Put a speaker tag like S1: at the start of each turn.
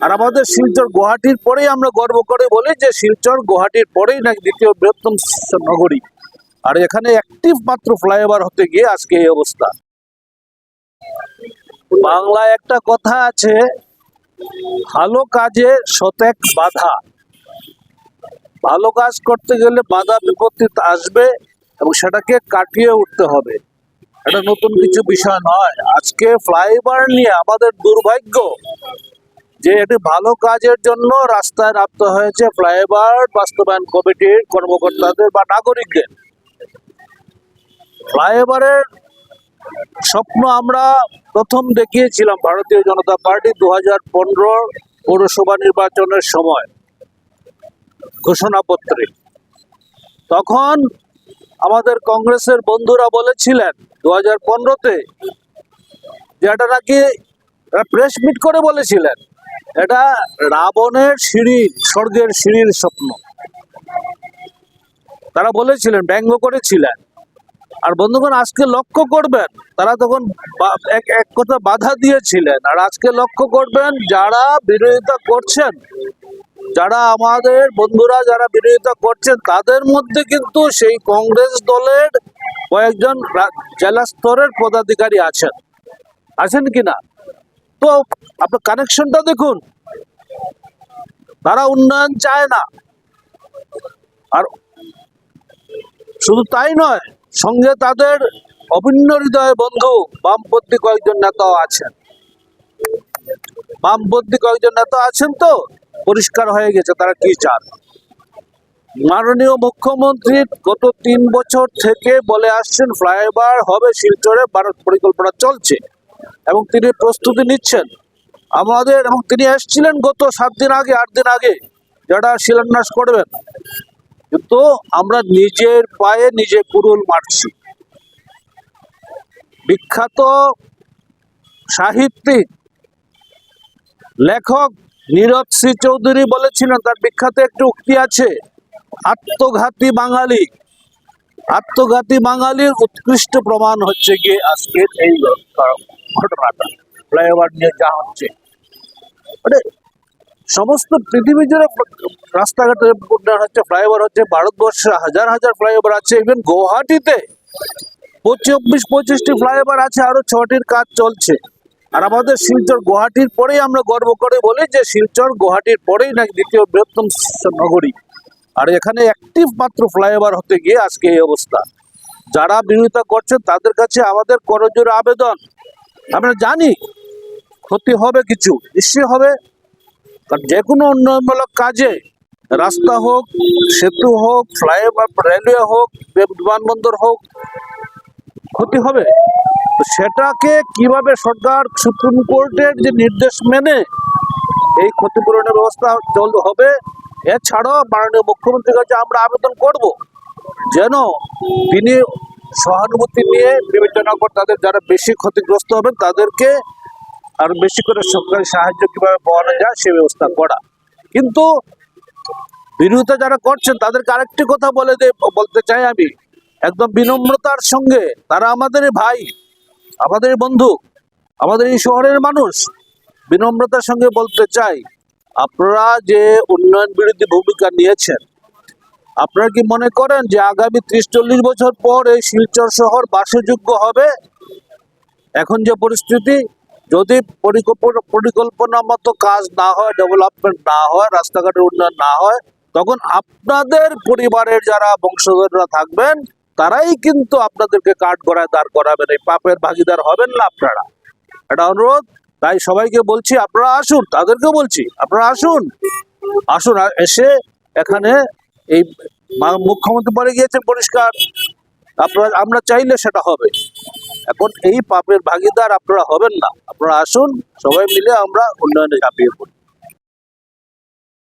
S1: আর আমাদের শিলচর গুয়াহাটির পরেই আমরা গর্ব করে বলি যে শিলচর গুয়াহাটির পরেই নাকি দ্বিতীয় বৃহত্তম নগরী। আর এখানে অ্যাক্টিভ মাত্র ফ্লাইওভার হতে গিয়ে আজকে এই অবস্থা। বাংলায় একটা কথা আছে, ভালো কাজে শতেক বাধা। ভালো কাজ করতে গেলে বাধা বিপত্তি আসবে এবং সেটাকে কাটিয়ে উঠতে হবে। এটা নতুন কিছু বিষয় নয়। আজকে ফ্লাইওভার নিয়ে আমাদের দুর্ভাগ্য যে এটি ভালো কাজের জন্য রাস্তায় নামতে হয়েছে ফ্লাইওভার, বাস্তবায়ন কমিটির কর্মকর্তাদের বা নাগরিকদের। ফ্লাইওভারের স্বপ্ন আমরা প্রথম দেখিয়েছিলাম ভারতীয় জনতা পার্টি দু হাজার পনেরো পৌরসভা নির্বাচনের সময় ঘোষণাপত্রে। তখন আমাদের কংগ্রেসের বন্ধুরা বলেছিলেন দু হাজার পনেরোতে যে এটা নাকি প্রেস মিট করে বলেছিলেন। এটা রাবণের সিঁড়ি স্বর্গের সিঁড়ির স্বপ্ন। তারা বলেছিলেন, ব্যঙ্গ করেছিলেন। আর বন্ধুগণ, আজকে লক্ষ্য করবেন, তারা তখন এক এক কথা বাধা দিয়েছিলেন। আর আজকে লক্ষ্য করবেন, যারা বিরোধিতা করছেন, যারা আমাদের বন্ধুরা যারা বিরোধিতা করছেন, তাদের মধ্যে কিন্তু সেই কংগ্রেস দলের কয়েকজন জেলা স্তরের পদাধিকারী আছেন। আছেন কি না তো আপনার কানেকশনটা দেখুন। তারা উন্নয়ন চায় না। আর শুধু তাই নয়, সঙ্গে তাদের অভিন্ন হৃদয় বন্ধু বামপন্থী কয়েকজন নেতাও আছেন। বামপন্থী কয়েকজন নেতা আছেন তো, পরিষ্কার হয়ে গেছে, তারা কি চান? মাননীয় মুখ্যমন্ত্রী গত তিন বছর থেকে বলে আসছেন, ফ্লাইওভার হবে শিলচরে, ভারত পরিকল্পনা চলছে। এবং তিনি প্রস্তুতি নিচ্ছেন। আমাদের এবং তিনি এসেছিলেন গত সাত দিন আগে, আট দিন আগে, যারা শিলান্যাস করবেন। কিন্তু আমরা নিজের পায়ে নিজে কুরুল মারছি। বিখ্যাত সাহিত্যিক, লেখক নীরজ শ্রী চৌধুরী বলেছিলেন, তার বিখ্যাত একটি উক্তি আছে, আত্মঘাতী বাঙালি। আত্মঘাতী বাঙালির উৎকৃষ্ট প্রমাণ হচ্ছে গিয়ে আজকের এই ঘটনাটা, ফ্লাইওভার নিয়ে যা হচ্ছে। মানে সমস্ত পৃথিবী জুড়ে রাস্তাঘাটে উন্নয়ন হচ্ছে, ফ্লাইওভার হচ্ছে, ভারতবর্ষে হাজার হাজার ফ্লাইওভার আছে ইভেন গুয়াহাটিতে চব্বিশ পঁচিশটি ফ্লাইওভার আছে আরও ছটির কাজ চলছে। আর আমাদের শিলচর গুয়াহাটির পরেই আমরা গর্ব করে বলি যে শিলচর গুয়াহাটির পরেই নাকি দ্বিতীয় বৃহত্তম নগরী। আর এখানে অ্যাক্টিভ মাত্র ফ্লাইওভার হতে গিয়ে আজকে এই অবস্থা। যারা বিরোধিতা করছেন, তাদের কাছে আমাদের করজোড়ে আবেদন। আমরা জানি ক্ষতি হবে কিছু, নিশ্চয়ই হবে। কারণ যে কোনো উন্নয়নমূলক কাজে রাস্তা হোক, সেতু হোক, ফ্লাইওভার, রেলওয়ে হোক বিমানবন্দর হোক, ক্ষতি হবে। সেটাকে কীভাবে সরকার সুপ্রিম কোর্টের যে নির্দেশ মেনে এই ক্ষতিপূরণের ব্যবস্থা চল হবে, এছাড়াও মাননীয় মুখ্যমন্ত্রীর কাছে আমরা আবেদন করব যেন তিনি সহানুভূতি নিয়ে বিবেচনা করে তাদের যারা বেশি ক্ষতিগ্রস্ত হবেন, তাদেরকে আর বেশি করে সরকারি সাহায্য কীভাবে পাওয়া যায় সে ব্যবস্থা করা। কিন্তু বিরোধিতা যারা করছেন, তাদেরকে আরেকটি কথা বলে বলতে চাই আমি। একদম বিনম্রতার সঙ্গে তারা আমাদেরই ভাই, আমাদের বন্ধু, আমাদের এই শহরের মানুষ, বিনম্রতার সঙ্গে বলতে চাই, আপনারা যে উন্নয়ন বিরোধী ভূমিকা নিয়েছেন আপনারা কি মনে করেন যে আগামী ত্রিশ চল্লিশ বছর পর এই শিলচর শহর বাসযোগ্য হবে? এখন যে পরিস্থিতি, যদি পরিকল্পনা মতো কাজ না হয় ডেভেলপমেন্ট না হয়, রাস্তাঘাটের উন্নয়ন না হয়, তখন আপনাদের পরিবারের যারা বংশধররা থাকবেন, তারাই কিন্তু আপনাদেরকে কাঠ গড়ায় দাঁড় করাবেন। এই পাপের ভাগিদার হবেন না আপনারা। এটা অনুরোধ। তাই সবাইকে বলছি, আপনারা আসুন তাদেরকে বলছি, আপনারা আসুন। আসুন এসে এখানে এই মুখ্যমন্ত্রী বলে গিয়েছেন পরিষ্কার, আপনারা, আমরা চাইলে সেটা হবে। এখন এই পাপের ভাগিদার আপনারা হবেন না। আপনারা আসুন, সবাই মিলে আমরা উন্নয়নে ঝাঁপিয়ে পড়ি।